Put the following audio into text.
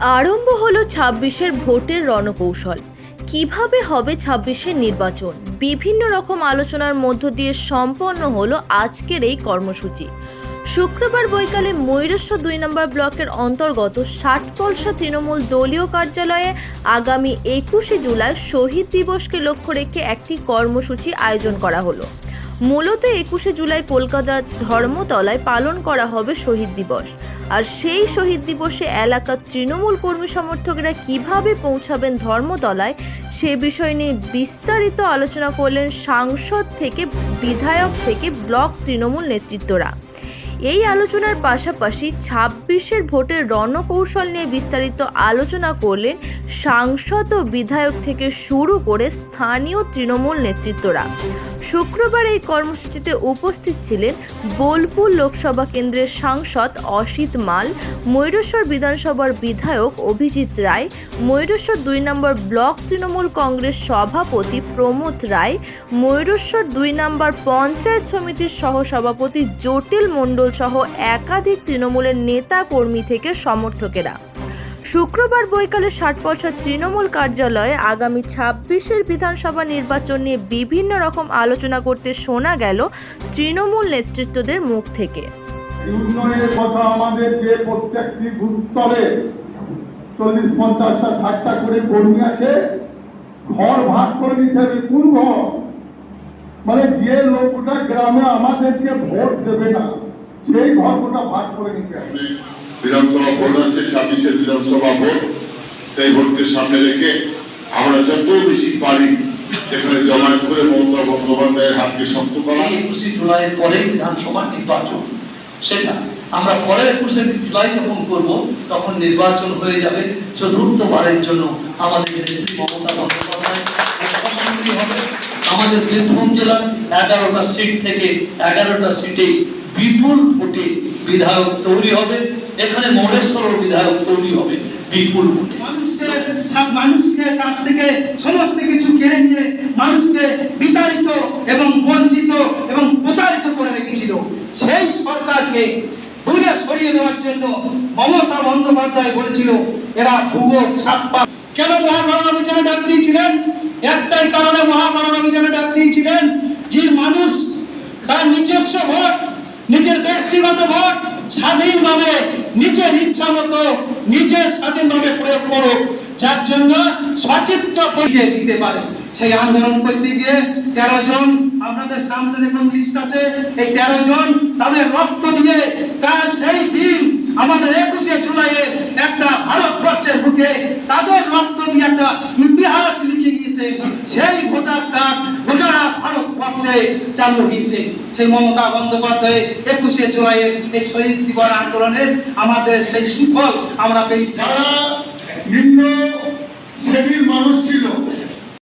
আরম্ভ হলো ছাব্বিশের ভোটের রণকৌশল। কীভাবে হবে ছাব্বিশের নির্বাচন? বিভিন্ন রকম আলোচনার মধ্য দিয়ে সম্পন্ন হলো আজকের এই কর্মসূচি। শুক্রবার বৈকালে ময়ূরেশ্বর দুই নম্বর ব্লকের অন্তর্গত ষাট পলসা তৃণমূল দলীয় কার্যালয়ে আগামী একুশে জুলাই শহীদ দিবসকে লক্ষ্য রেখে একটি কর্মসূচি আয়োজন করা হলো। মূলত একুশে জুলাই কলকাতার ধর্মতলায় পালন করা হবে শহীদ দিবস। আর সেই শহীদ দিবসে এলাকার তৃণমূল কর্মী সমর্থকরা কীভাবে পৌঁছাবেন ধর্মতলায়, সে বিষয় নিয়ে বিস্তারিত আলোচনা করলেন সাংসদ থেকে, বিধায়ক থেকে ব্লক তৃণমূল নেতৃত্বরা। এই আলোচনার পাশাপাশি ছাব্বিশের ভোটের রণকৌশল নিয়ে বিস্তারিত আলোচনা করলেন সাংসদ ও বিধায়ক থেকে শুরু করে স্থানীয় তৃণমূল নেতৃত্বরা। শুক্রবার এই কর্মসূচিতে উপস্থিত ছিলেন বোলপুর লোকসভা কেন্দ্রের সাংসদ অসিত মাল, ময়ূরেশ্বর বিধানসভার বিধায়ক অভিজিৎ রায়, ময়ূরেশ্বর দুই নম্বর ব্লক তৃণমূল কংগ্রেস সভাপতি প্রমোদ রায়, ময়ূরেশ্বর দুই নম্বর পঞ্চায়েত সমিতির সহসভাপতি জটিল মণ্ডল সহ একাধিক তৃণমূলের নেতা কর্মী থেকে সমর্থকেরা। শুক্রবার বৈকালে ষাট বছর তৃণমূল কার্যালয়ে আগামী ছাব্বিশের বিধানসভা নির্বাচন নিয়ে বিভিন্ন রকম আলোচনা করতে শোনা গেল তৃণমূল নেতৃত্বদের মুখ থেকে। চল্লিশ, পঞ্চাশটা, ষাটটা করে কর্মী আছে, ঘর ভাগ করে নিতে হবে, কোন ঘর? মানে যে লোকটা গ্রামে আমাদেরকে ভোট দেবে না সেই ঘরটা ভাগ করে নিতে হবে। বিধানসভা ভোট আসছে ছাব্বিশের বিধানসভা ভোট। সেই ভোটকে সামনে রেখে আমরা যত বেশি পারি সেখানে জমায়েত করে মমতা বন্দ্যোপাধ্যায়ের হাতকে শক্ত করা। একুশে জুলাইয়ের পরে বিধানসভা নির্বাচন। সেটা আমরা পরের একুশে জুলাই যখন করব তখন নির্বাচন হয়ে যাবে চতুর্থবারের জন্য আমাদের নেত্রী মমতা বন্দ্যোপাধ্যায়। মুখ্যমন্ত্রী হবে। আমাদের বীরভূম জেলার এগারোটা সিট থেকে এগারোটা সিটে বিপুল ভোটে বিধায়ক তৈরি হবে। এখানে মহেশ্বর বিধায়ক তৈরি হবে বিপুল মানুষের সব মানুষকে, কাছ থেকে সমস্ত কিছু কেড়ে নিয়ে মানুষকে বিতাড়িত এবং বঞ্চিত এবং প্রতারিত করে রেখেছিল। সেই সরকারকে দূরে সরিয়ে দেওয়ার জন্য মমতা বন্দ্যোপাধ্যায় বলেছিল, এরা ছাপ্পা। কেন অভিযানে ডাক দিয়েছিলেন? একটাই কারণে মহাকরণ অভিযানে ডাক দিয়েছিলেন যে মানুষ তার নিজস্ব ভোট নিজের ব্যক্তিগত ভোট স্বাধীনভাবে নিজের ইচ্ছা মতো নিজের স্বাধীনভাবে প্রয়োগ করো যার জন্য সচিত্র পরিচয় দিতে পারে। সেই আন্দোলন করতে গিয়ে তেরো জন আপনাদের সামনে দেখুন লিস্ট আছে, এই তেরো জন তাদের রক্ত দিয়ে তার সেই দিন আমাদের একুশে জুলাইয়ের একটা ভারতবর্ষের বুকে তাদের রক্ত দিয়ে একটা ইতিহাস লিখে গিয়েছে সেই ভোটার কার্ড গোটা ভারতবর্ষে চালু হয়েছে। সেই মমতা বন্দ্যোপাধ্যায় একুশে জুলাইয়ের এই শহীদ দিবস আন্দোলনের আমাদের সেই সুফল আমরা পেয়েছি। নিম্ন শ্রেণির মানুষ ছিল।